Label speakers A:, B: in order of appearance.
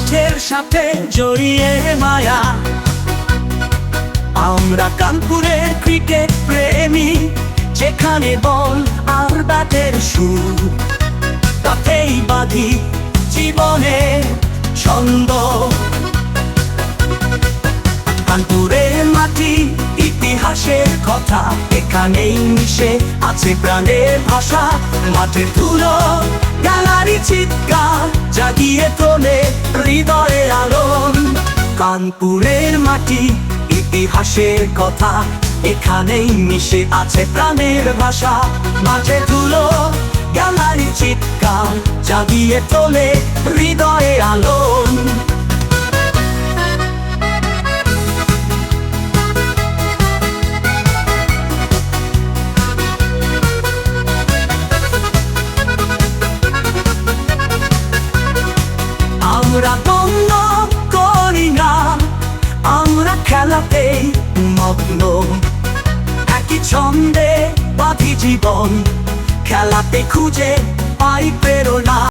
A: মাঠের সাথে জড়িয়ে মায়া। আমরা কানপুরের ক্রিকেট প্রেমী, যেখানে বল আর ব্যাটের সুর, তাতেই বাঁধি জীবনের ছন্দ। কানপুরের মাটি ইতিহাসের কথা, এখানেই মিশে আছে প্রাণের ভাষা। মাঠের ধুলো, গ্যালারি চিৎকার জাগিয়ে তোলে হৃদয়ে আলোন। কানপুরের মাটি, ইতিহাসের কথা, এখানেই মিশে আছে প্রাণের ভাষা। মাঝে ধুলো, গ্যালারি চিৎকার, জাগিয়ে চলে হৃদয়ে আলোন আমরা বন্ধ করি না। আমরা খেলাতেই মগ্ন। একই ছন্দে বাঁধি জীবন, খেলাতে খুঁজে পাই প্রেরণা।